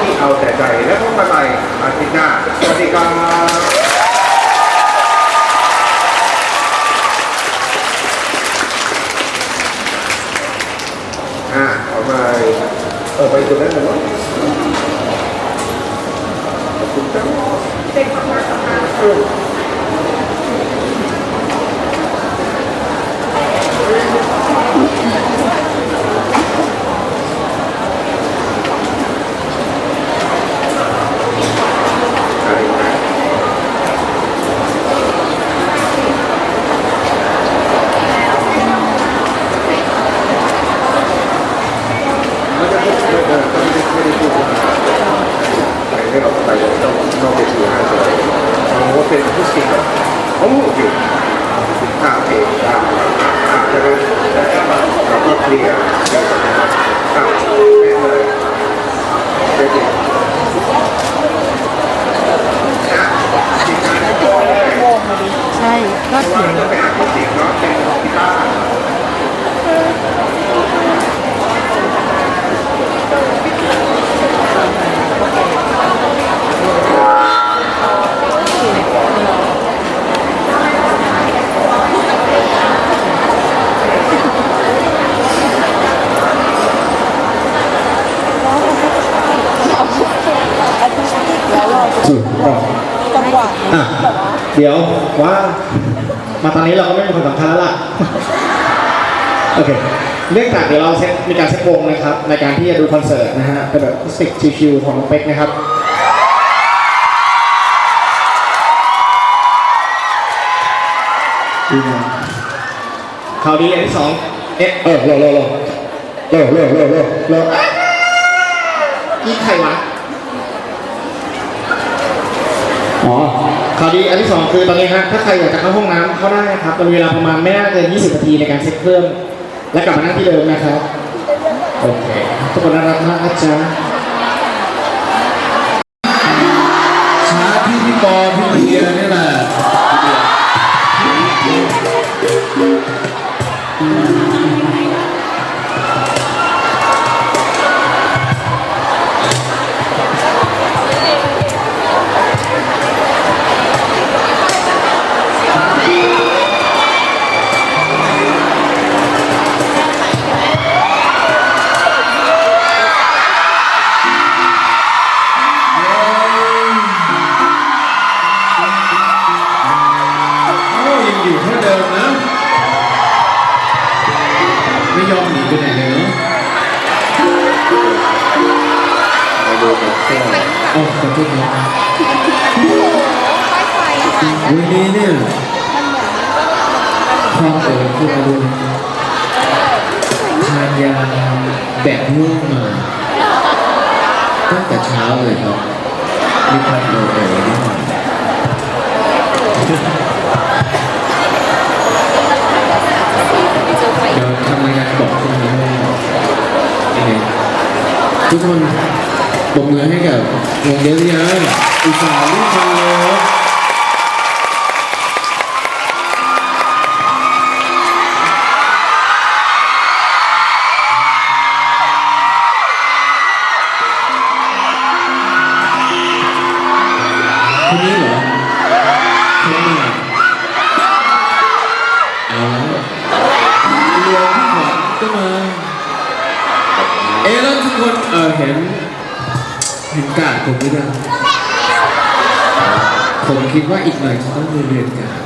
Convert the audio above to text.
ที่เอาแต่ใจและพบกันใหม่อาทิตย์หน้าสวัสดีครับอ่าเอาไปเออไปตรงนั้นเลยเนาะขอบคุณครับอะไรนะไม่ได้พูดไม่ได้ไม่ได้ไม่ได้พูดว่าไป ไม่ออกไปต้องต้องไปถือห้าตัวเอาว่าเป็นผู้สิงโอ้โอเคอ่าโอเคอ่าอ่าใช่ไหมเราก็เคลียร์อ่าแม่เลยเด็กๆอะทีมงานให้พอเลย ใช่ ก็ เพราะ ถึ ว่าง เราไปหาผู้สิงเนาะเป็นของที่บ้าน ถูกต้องจังหวะอะเดี๋ยวว่ามาตอนนี้เราก็ไม่มีคนสำคัญแล้วล่ะ โอเค เนื่องจากเดี๋ยวเราเซตมีการเซตวงนะครับ ในการที่จะดูคอนเสิร์ตนะฮะเป็นแบบสติกชิวๆของน้องเป็กนะครับ ดีนะข่าวดีอันที่สองเอ๊ะเออเร็วเร็วเร็วเร็วเร็วเร็วเร็วเร็วอีใครวะ อ๋อข่าวดีอันที่สองคือตอนนี้ฮะถ้าใครอยากจะเข้าห้องน้ำเข้าได้นะครับเป็นเวลาประมาณไม่น่าเกิน 20 นาทีในการเซ็ตเครื่อง และกลับมานั่งที่เดิมนะครับ โอเค ทุกคนน่ารักมากนะจ๊ะ อ้ายังอยู่เท่าเดิมนะ ไม่ยอมหนีไปไหนเลยเนาะมาดูกันเสื้อโอ้ขอโทษครับวันนี้เนี่ยความเอ๋อคืออะไรรู้ไหมทานยาแบบง่วงมาตั้งแต่เช้าเลยครับมีความเอ๋อเอ๋อนิดหน่อย ทุกคนปรบมือให้กับวงเยอะยังอุตส่าห์รีบมาเลย เออเห็น เห็นการดผมหรือยังผมคิดว่าอีกหน่อยจะต้องมีเรียนการ